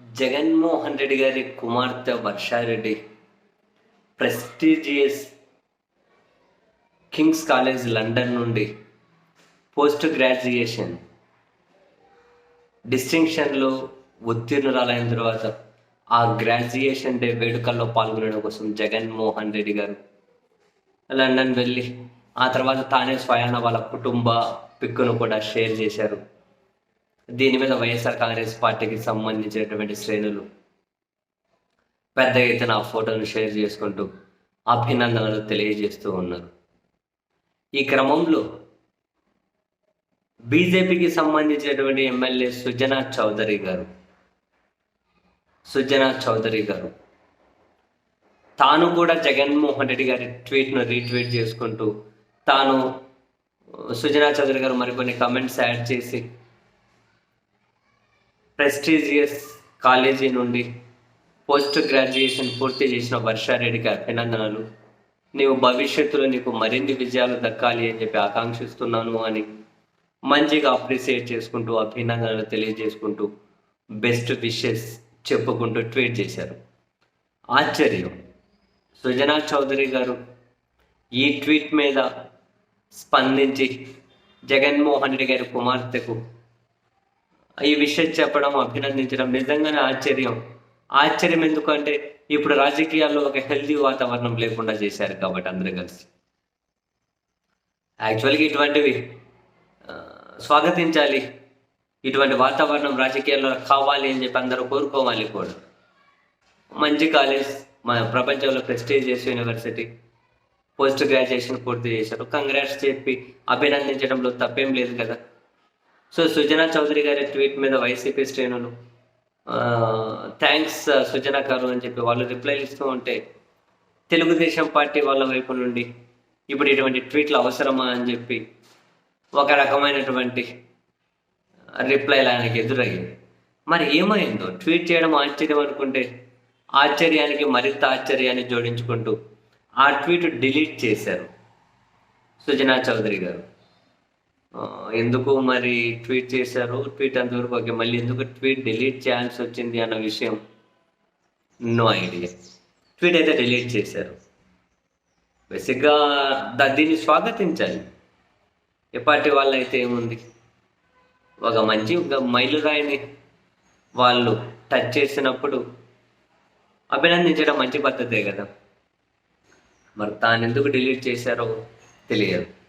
జగన్మోహన్ రెడ్డి గారి కుమార్తె Varsha Reddy prestigious King's College London నుండి పోస్ట్ గ్రాడ్యుయేషన్. డిస్టింక్షన్లో ఉత్తీర్ణురాలైన తర్వాత ఆ గ్రాడ్యుయేషన్ డే వేడుకల్లో పాల్గొనడం కోసం జగన్మోహన్ రెడ్డి గారు లండన్ వెళ్ళి ఆ తర్వాత తానే స్వయాన వాళ్ళ కుటుంబ పిక్కును కూడా షేర్ చేశారు. దీని మీద వైఎస్ఆర్ కాంగ్రెస్ పార్టీకి సంబంధించినటువంటి శ్రేణులు పెద్ద ఎత్తున ఆ ఫోటోను షేర్ చేసుకుంటూ అభినందనలు తెలియజేస్తూ ఉన్నారు. ఈ క్రమంలో బీజేపీకి సంబంధించినటువంటి ఎమ్మెల్యే సుజనా చౌదరి గారు సుజనా చౌదరి గారు తాను కూడా జగన్మోహన్ రెడ్డి గారి ట్వీట్ను రీట్వీట్ చేసుకుంటూ తాను సుజనా చౌదరి గారు మరికొన్ని కమెంట్స్ యాడ్ చేసి ప్రెస్టీజియస్ కాలేజీ నుండి పోస్ట్ గ్రాడ్యుయేషన్ పూర్తి చేసిన వర్షారెడ్డికి అభినందనలు. నీవు భవిష్యత్తులో నీకు మరిన్ని విజయాలు దక్కాలి అని చెప్పి ఆకాంక్షిస్తున్నాను అని మంచిగా అప్రిసియేట్ చేసుకుంటూ అభినందనలు తెలియజేసుకుంటూ బెస్ట్ విషెస్ చెప్పుకుంటూ ట్వీట్ చేశారు. ఆశ్చర్యం! సుజనా చౌదరి గారు ఈ ట్వీట్ మీద స్పందించి జగన్మోహన్ రెడ్డి గారి కుమార్తెకు ఈ విషయం చెప్పడం అభినందించడం నిజంగానే ఆశ్చర్యం. ఆశ్చర్యం ఎందుకంటే ఇప్పుడు రాజకీయాల్లో ఒక హెల్దీ వాతావరణం లేకుండా చేశారు కాబట్టి అందరూ కలిసి. యాక్చువల్గా ఇటువంటివి స్వాగతించాలి. ఇటువంటి వాతావరణం రాజకీయాల్లో కావాలి అని చెప్పి అందరూ కోరుకోవాలి కూడా. మంచి కాలేజ్ మన ప్రపంచంలో ప్రెస్టీజియస్ యూనివర్సిటీ పోస్ట్ గ్రాడ్యుయేషన్ పూర్తి చేశారు. కంగ్రాట్స్ చెప్పి అభినందించడంలో తప్పేం లేదు కదా. సో సుజనా చౌదరి గారి ట్వీట్ మీద వైసీపీ శ్రేణులు థ్యాంక్స్ సుజనా గారు అని చెప్పి వాళ్ళు రిప్లై ఇస్తూ ఉంటే తెలుగుదేశం పార్టీ వాళ్ళ వైపు నుండి ఇప్పుడు ఇటువంటి ట్వీట్లు అవసరమా అని చెప్పి ఒక రకమైనటువంటి రిప్లైలు ఆయనకి ఎదురయ్యింది మరి ఏమైందో? ట్వీట్ చేయడం ఆశ్చర్యం అనుకుంటే ఆశ్చర్యానికి మరింత ఆశ్చర్యాన్ని జోడించుకుంటూ ఆ ట్వీట్ డిలీట్ చేశారు సుజనా చౌదరి గారు. ఎందుకు మరి ట్వీట్ చేశారు? ట్వీట్ అంతవరకు ఓకే. మళ్ళీ ఎందుకు ట్వీట్ డిలీట్ చేయాల్సి వచ్చింది అన్న విషయం? No idea. ట్వీట్ అయితే డిలీట్ చేశారు. బేసిక్గా దీన్ని స్వాగతించాలి. ఏ పార్టీ ఏముంది? ఒక మంచి ఒక మైలురాయిని వాళ్ళు టచ్ చేసినప్పుడు అభినందించడం మంచి పద్ధతే కదా. మరి తాను ఎందుకు డిలీట్ చేశారో తెలియదు.